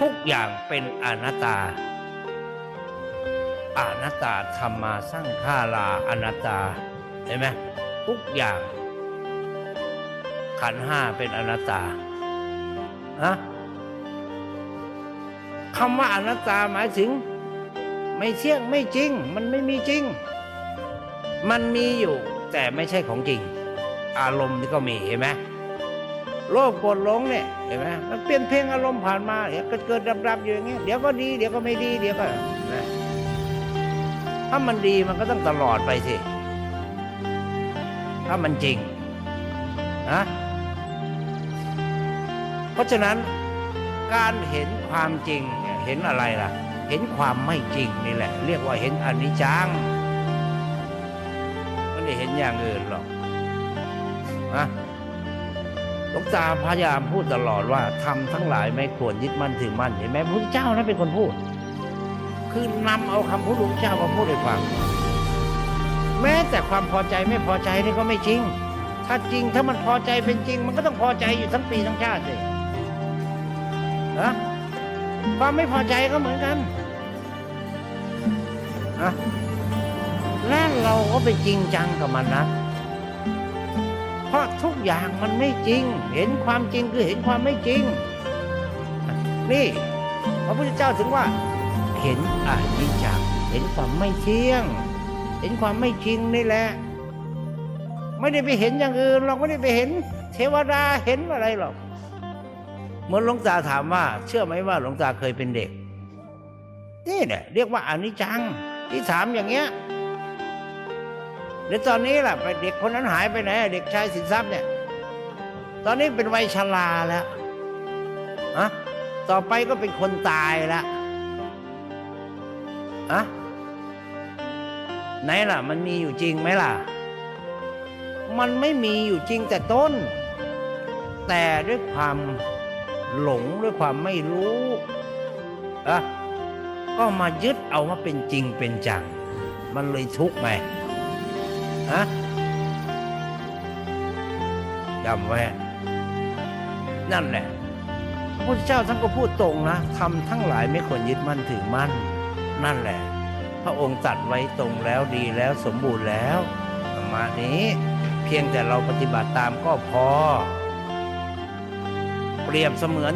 ทุกอย่างเป็นอนัตตา อนัตตาธรรมาสร้างฆาลาอนัตตาเห็นไหมทุกอย่าง ขันห้าเป็นอนัตตาอะคำว่าอนัตตาหมายถึง ไม่เที่ยงไม่จริง มันไม่มีจริง มันมีอยู่ แต่ไม่ใช่ของจริง อารมณ์นี่ก็มีเห็นไหม โลภโกรธหลงเนี่ยเห็นไหมมันเปลี่ยนเพลงอารมณ์ผ่านมาเดี๋ยวเกิดเกิดดับดับอยู่อย่างเงี้ยเดี๋ยวก็ดีเดี๋ยวก็ไม่ดีเดี๋ยวก็นะถ้ามันดีมันก็ต้องตลอดไปสิถ้ามันจริงนะเพราะฉะนั้นการเห็นความจริงเห็นอะไรล่ะ เห็นความไม่จริงนี่แหละ เรียกว่าเห็นอนิจจังไม่ได้เห็นอย่างอื่นหรอกนะ งตาพยายามพูดตลอดว่าทำทั้งหลายไม่ควรยึดมั่นถือมั่นเห็นไหมพระเจ้านั้นเป็นคนพูด คือนำเอาคำพูดของเจ้ามาพูดให้ฟัง แม้แต่ความพอใจไม่พอใจนี่ก็ไม่จริง ถ้าจริงถ้ามันพอใจเป็นจริง มันก็ต้องพอใจอยู่ทั้งปีทั้งชาติเลยนะความไม่พอใจก็เหมือนกันนะและเราก็ไปจริงจังกับมันนะ เพราะทุกอย่างมันไม่จริง เห็นความจริงคือเห็นความไม่จริง นี่พระพุทธเจ้าถึงว่า เห็นอนิจจังเห็นความไม่เที่ยง เห็นความไม่จริงนี่แหละ ไม่ได้ไปเห็นอย่างอื่นหรอกไม่ได้ไปเห็น เทวดาเห็นอะไรหรอกเมื่อหลวงตาถามว่า เชื่อไหมว่าหลวงตาเคยเป็นเด็ก นี่เนี่ยเรียกว่าอนิจจังที่ถามอย่างเงี้ย เดี๋ยวตอนนี้ล่ะไปเด็กคนนั้นหายไปไหนเด็กชายสินทรัพย์เนี่ย ตอนนี้เป็นวัยชราแล้วอะต่อไปก็เป็นคนตายแล้วอะไหนล่ะ มันมีอยู่จริงไหมล่ะ มันไม่มีอยู่จริงแต่ต้น แต่ด้วยความหลงด้วยความไม่รู้อะก็มายึดเอาว่าเป็นจริงเป็นจัง มันเลยทุกข์ไง ฮะจำไว้นั่นแหละพระพุทธเจ้าท่านก็พูดตรงนะทำทั้งหลายไม่ควรยึดมั่นถือมั่น นั่นแหละ พระองค์ตัดไว้ตรงแล้วดีแล้วสมบูรณ์แล้วประมานี้เพียงแต่เราปฏิบัติตามก็พอ เปรียบเสมือน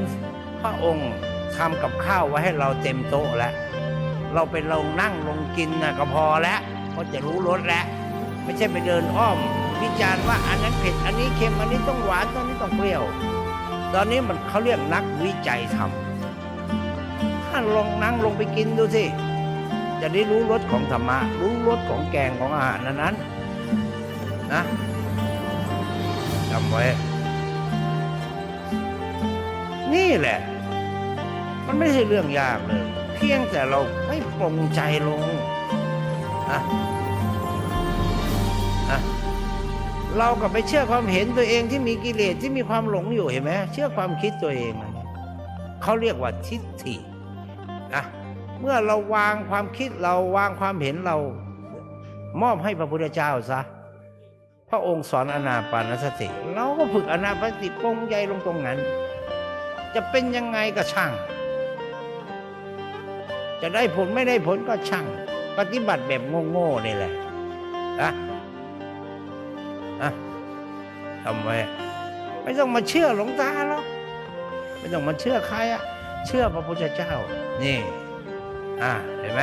พระองค์ทำกับข้าวไว้ให้เราเต็มโต๊ะแล้ว เราไปลงนั่งลงกินนะก็พอแล้วก็จะรู้รสแล้ว ไม่ใช่ไปเดินอ้อม วิจารณ์ว่าอันนั้นเผ็ด อันนี้เค็มอันนี้ต้องหวานอันนี้ต้องเปรี้ยว ตอนนี้มันเขาเรียกนักวิจัยทำท่านลองนั่งลงไปกินดูสิจะได้รู้รสของธรรมะ รู้รสของแกงของอาหารนั้นๆนะจำไว้ นี่แหละ มันไม่ใช่เรื่องยากเลย เพียงแต่เราไม่ปรงใจลงนะ นะเราก็ไปเชื่อความเห็นตัวเองที่มีกิเลสที่มีความหลงอยู่เห็นไหมเชื่อความคิดตัวเองเขาเรียกว่าทิฏฐินะเมื่อเราวางความคิดเราวางความเห็นเรามอบให้พระพุทธเจ้าซะพระองค์สอนอนาปานสติเราก็ฝึกอนาปานสติปงใจลงตรงนั้น จะเป็นยังไงก็ช่าง จะได้ผลไม่ได้ผลก็ช่าง ปฏิบัติแบบโง่ๆนี่แหละนะ ทำไมไม่ต้องมาเชื่อหลวงตาหรอกไม่ต้องมาเชื่อใครอะเชื่อพระพุทธเจ้า นี่ อ่าเห็นไหม